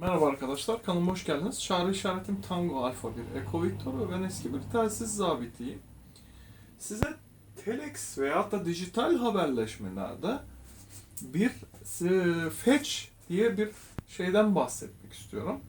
Merhaba arkadaşlar, kanalıma hoş geldiniz. Çağrı işaretim Tango Alfa 1 Eko Victor ve ben eski bir telsiz zabitiyim. Size telex veya da dijital haberleşmelerde bir e, fetch diye bir şeyden bahsetmek istiyorum.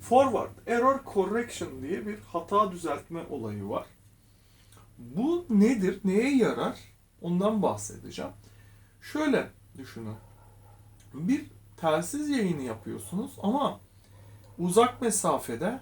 Forward Error Correction diye bir hata düzeltme olayı var. Bu nedir, neye yarar? Ondan bahsedeceğim. Şöyle düşünün. Bir telsiz yayını yapıyorsunuz ama uzak mesafede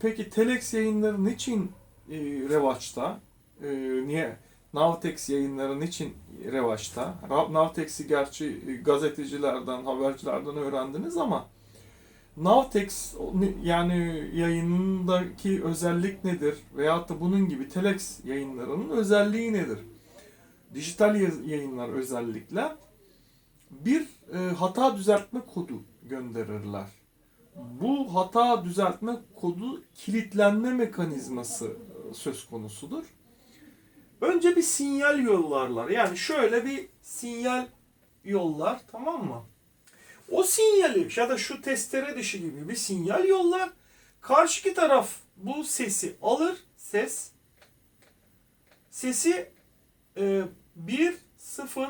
peki telex yayınları niçin e, revaçta? E, niye? Navtex yayınları niçin revaçta? Navtex'i gerçi e, gazetecilerden, habercilerden öğrendiniz ama Navtex yani yayınındaki özellik nedir? Veyahut da bunun gibi telex yayınlarının özelliği nedir? Dijital yayınlar özellikle bir e, hata düzeltme kodu gönderirler. Bu hata düzeltme kodu kilitlenme mekanizması e, söz konusudur. Önce bir sinyal yollarlar. Yani şöyle bir sinyal yollar tamam mı? O sinyali ya da şu testere dışı gibi bir sinyal yollar. Karşıki taraf bu sesi alır. Ses. Sesi e, 1 0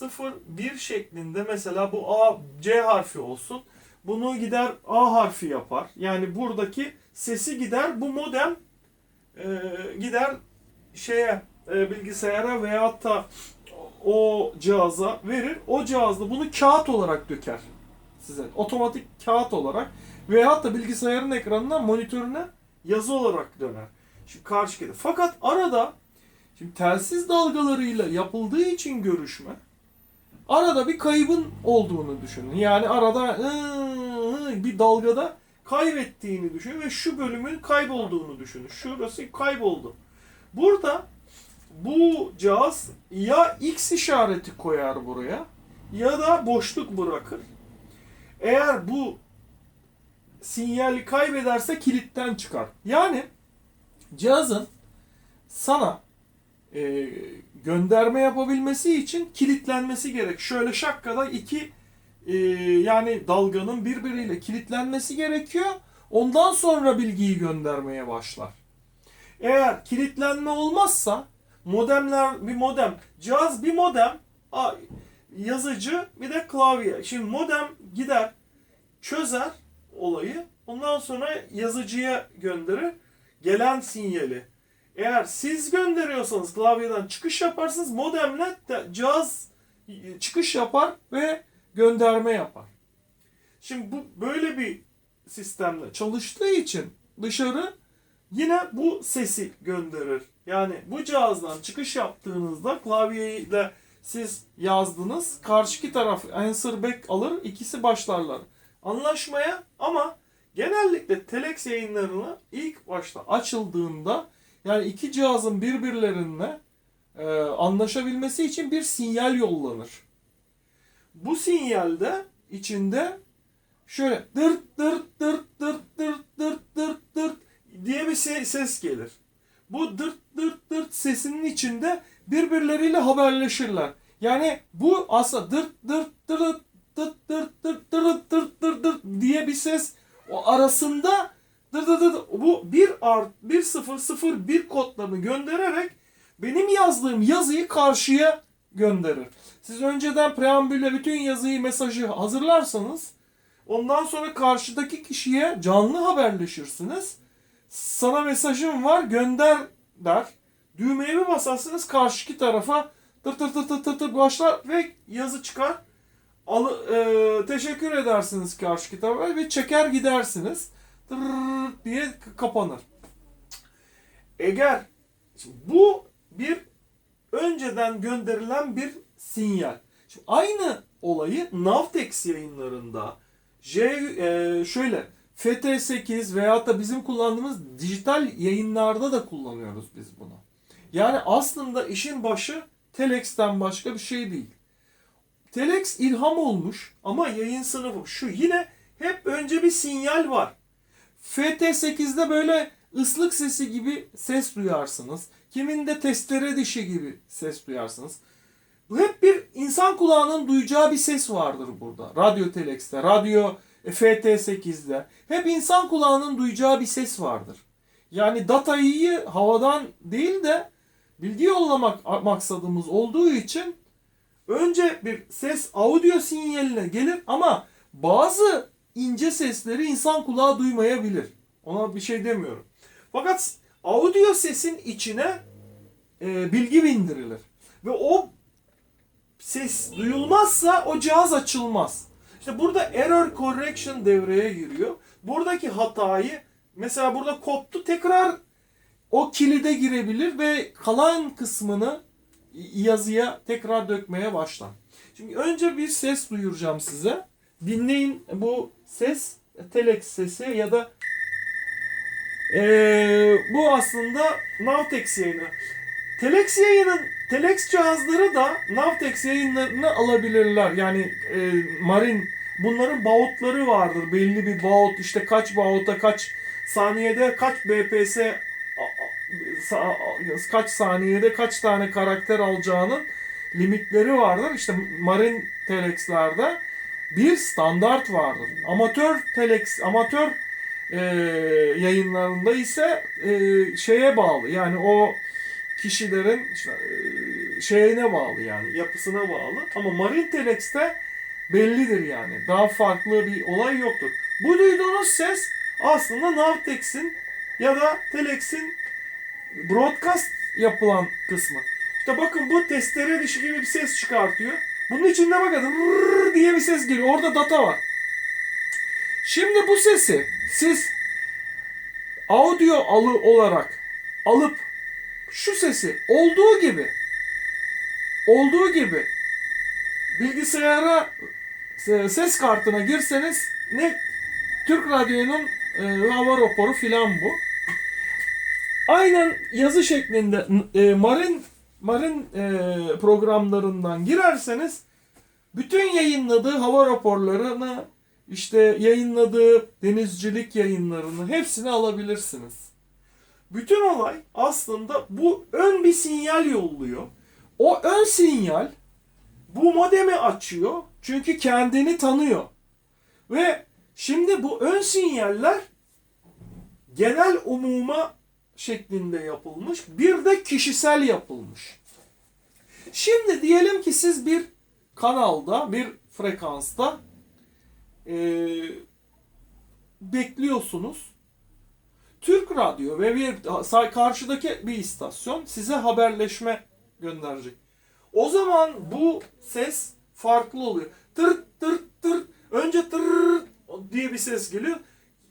0 1 şeklinde mesela bu A C harfi olsun. Bunu gider A harfi yapar. Yani buradaki sesi gider bu modem e, gider şeye e, bilgisayara veyahut da o cihaza verir. O cihazda bunu kağıt olarak döker size. Otomatik kağıt olarak veyahut da bilgisayarın ekranına monitörüne yazı olarak döner. Şimdi karşı Fakat arada şimdi telsiz dalgalarıyla yapıldığı için görüşme arada bir kaybın olduğunu düşünün. Yani arada bir dalgada kaybettiğini düşünün ve şu bölümün kaybolduğunu düşünün. Şurası kayboldu. Burada bu cihaz ya X işareti koyar buraya ya da boşluk bırakır. Eğer bu sinyali kaybederse kilitten çıkar. Yani cihazın sana e, gönderme yapabilmesi için kilitlenmesi gerek. Şöyle şakkada iki e, yani dalganın birbiriyle kilitlenmesi gerekiyor. Ondan sonra bilgiyi göndermeye başlar. Eğer kilitlenme olmazsa modemler bir modem, cihaz bir modem, yazıcı bir de klavye. Şimdi modem gider çözer olayı. Ondan sonra yazıcıya gönderir gelen sinyali. Eğer siz gönderiyorsanız klavyeden çıkış yaparsınız modemle de cihaz çıkış yapar ve gönderme yapar. Şimdi bu böyle bir sistemle çalıştığı için dışarı yine bu sesi gönderir. Yani bu cihazdan çıkış yaptığınızda klavyeyle siz yazdınız. Karşıki taraf answer back alır. ikisi başlarlar anlaşmaya ama genellikle telex yayınlarını ilk başta açıldığında yani iki cihazın birbirlerine e, anlaşabilmesi için bir sinyal yollanır. Bu sinyalde içinde şöyle dırt dırt dırt dırt dırt dırt dırt dırt diye bir se- ses gelir. Bu dırt dırt dırt sesinin içinde birbirleriyle haberleşirler. Yani bu aslında dırt dırt dırt dırt dırt dırt dırt dırt dırt diye bir ses o arasında dır dır dır bu bir art bir sıfır sıfır bir kodlarını göndererek benim yazdığım yazıyı karşıya gönderir. Siz önceden preambülle bütün yazıyı mesajı hazırlarsanız ondan sonra karşıdaki kişiye canlı haberleşirsiniz. Sana mesajım var gönder der. Düğmeye bir basarsınız karşıki tarafa tır tır tır tır tır tır başlar ve yazı çıkar. Al, e, teşekkür edersiniz karşı tarafa ve çeker gidersiniz. Diye kapanır. Eğer şimdi bu bir önceden gönderilen bir sinyal. Şimdi aynı olayı Navtex yayınlarında J e, şöyle FT8 veyahut da bizim kullandığımız dijital yayınlarda da kullanıyoruz biz bunu. Yani aslında işin başı Telex'ten başka bir şey değil. Telex ilham olmuş ama yayın sınıfı şu yine hep önce bir sinyal var. FT8'de böyle ıslık sesi gibi ses duyarsınız. Kiminde testere dişi gibi ses duyarsınız. Hep bir insan kulağının duyacağı bir ses vardır burada. Radyo Telex'te, radyo e, FT8'de hep insan kulağının duyacağı bir ses vardır. Yani datayı havadan değil de bilgi yollamak maksadımız olduğu için önce bir ses audio sinyaline gelir ama bazı ince sesleri insan kulağı duymayabilir. Ona bir şey demiyorum. Fakat audio sesin içine e, bilgi bindirilir. Ve o ses duyulmazsa o cihaz açılmaz. İşte burada error correction devreye giriyor. Buradaki hatayı mesela burada koptu tekrar o kilide girebilir ve kalan kısmını yazıya tekrar dökmeye başlar. Şimdi önce bir ses duyuracağım size. Dinleyin bu ses telex sesi ya da ee, bu aslında Navtex yayını. Telex yayının Telex cihazları da Navtex yayınlarını alabilirler. Yani e, Marin bunların bautları vardır. Belli bir baut işte kaç bauta kaç saniyede kaç BPS kaç saniyede kaç tane karakter alacağının limitleri vardır. İşte Marin Telex'lerde bir standart vardır. Amatör Telex, amatör e, yayınlarında ise e, şeye bağlı. Yani o kişilerin işte, e, şeyine bağlı yani yapısına bağlı. Ama Marine Telex'te bellidir yani. Daha farklı bir olay yoktur. Bu duyduğunuz ses aslında Navtex'in ya da Telex'in broadcast yapılan kısmı. İşte bakın bu testere dişi gibi bir ses çıkartıyor. Bunun içinde bakın rrrr diye bir ses geliyor. Orada data var. Şimdi bu sesi siz audio alı olarak alıp şu sesi olduğu gibi olduğu gibi bilgisayara e, ses kartına girseniz ne Türk Radyo'nun e, hava raporu filan bu. Aynen yazı şeklinde e, Marin Marin e, programlarından girerseniz bütün yayınladığı hava raporlarını işte yayınladığı denizcilik yayınlarını hepsini alabilirsiniz. Bütün olay aslında bu ön bir sinyal yolluyor. O ön sinyal bu modemi açıyor çünkü kendini tanıyor. Ve şimdi bu ön sinyaller genel umuma şeklinde yapılmış. Bir de kişisel yapılmış. Şimdi diyelim ki siz bir kanalda, bir frekansta e, bekliyorsunuz. Türk Radyo ve bir karşıdaki bir istasyon size haberleşme gönderecek. O zaman bu ses farklı oluyor. Tır tır tır. Önce tır diye bir ses geliyor.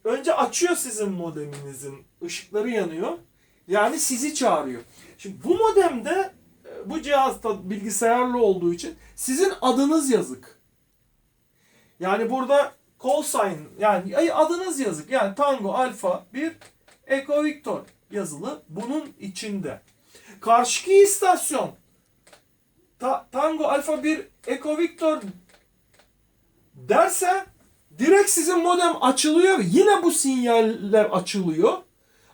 Önce açıyor sizin modeminizin ışıkları yanıyor. Yani sizi çağırıyor. Şimdi bu modemde e, bu cihazda bilgisayarlı olduğu için sizin adınız yazık. Yani burada call sign yani adınız yazık. Yani Tango Alfa 1 Echo Victor yazılı bunun içinde. Karşıki istasyon Ta- Tango Alfa 1 Echo Victor derse direkt sizin modem açılıyor. Yine bu sinyaller açılıyor.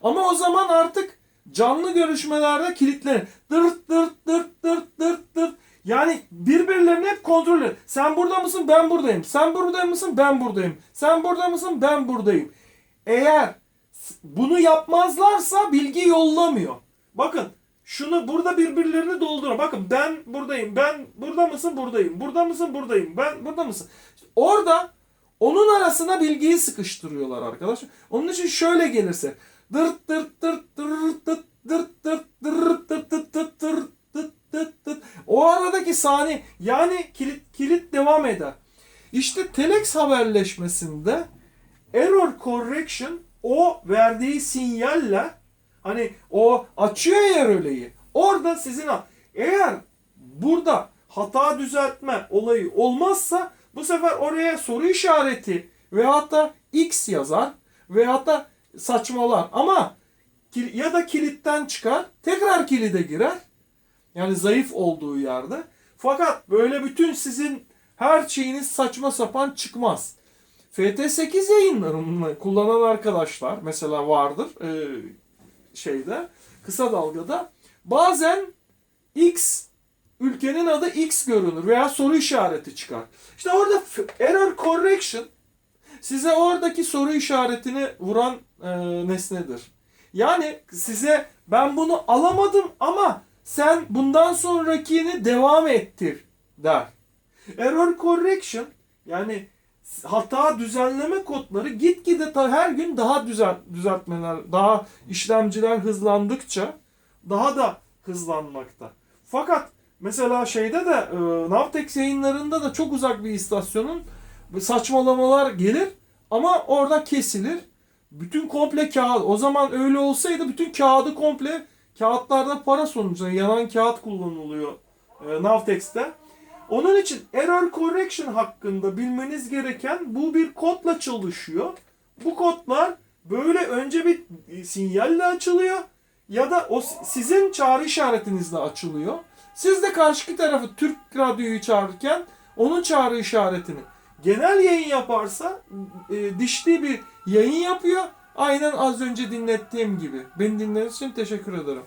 Ama o zaman artık canlı görüşmelerde kilitlenir. Dırt dırt dırt dırt dırt dırt. Yani birbirlerini hep kontrol ediyor. Sen burada mısın? Ben buradayım. Sen burada mısın? Ben buradayım. Sen burada mısın? Ben buradayım. Eğer bunu yapmazlarsa bilgi yollamıyor. Bakın şunu burada birbirlerini dolduruyor. Bakın ben buradayım. Ben burada mısın? Buradayım. Burada mısın? Buradayım. Ben burada mısın? Orada onun arasına bilgiyi sıkıştırıyorlar arkadaşlar. Onun için şöyle gelirse dırt dırt dırt dırt dırt dırt dırt dırt dırt dırt dırt dırt dırt dırt dırt o aradaki saniye yani kilit kilit devam eder. İşte telex haberleşmesinde error correction o verdiği sinyalle hani o açıyor ya röleyi. Orada sizin eğer burada hata düzeltme olayı olmazsa bu sefer oraya soru işareti ve hatta X yazar ve hatta saçmalar ama ya da kilitten çıkar tekrar kilide girer. Yani zayıf olduğu yerde. Fakat böyle bütün sizin her şeyiniz saçma sapan çıkmaz. FT8 yayınlarını kullanan arkadaşlar mesela vardır e, şeyde kısa dalgada bazen X ülkenin adı X görünür veya soru işareti çıkar. İşte orada error correction size oradaki soru işaretini vuran e, nesnedir. Yani size ben bunu alamadım ama sen bundan sonrakini devam ettir der. Error correction yani hata düzenleme kodları gitgide her gün daha düzen, düzeltmeler, daha işlemciler hızlandıkça daha da hızlanmakta. Fakat mesela şeyde de e, Navtex yayınlarında da çok uzak bir istasyonun saçmalamalar gelir ama orada kesilir. Bütün komple kağıt. O zaman öyle olsaydı bütün kağıdı komple kağıtlarda para sonucunda yanan kağıt kullanılıyor e, Navtex'te. Onun için error correction hakkında bilmeniz gereken bu bir kodla çalışıyor. Bu kodlar böyle önce bir sinyalle açılıyor ya da o sizin çağrı işaretinizle açılıyor. Siz de karşıki tarafı Türk radyoyu çağırırken onun çağrı işaretini genel yayın yaparsa e, dişli bir yayın yapıyor. Aynen az önce dinlettiğim gibi. Beni dinlediğiniz için teşekkür ederim.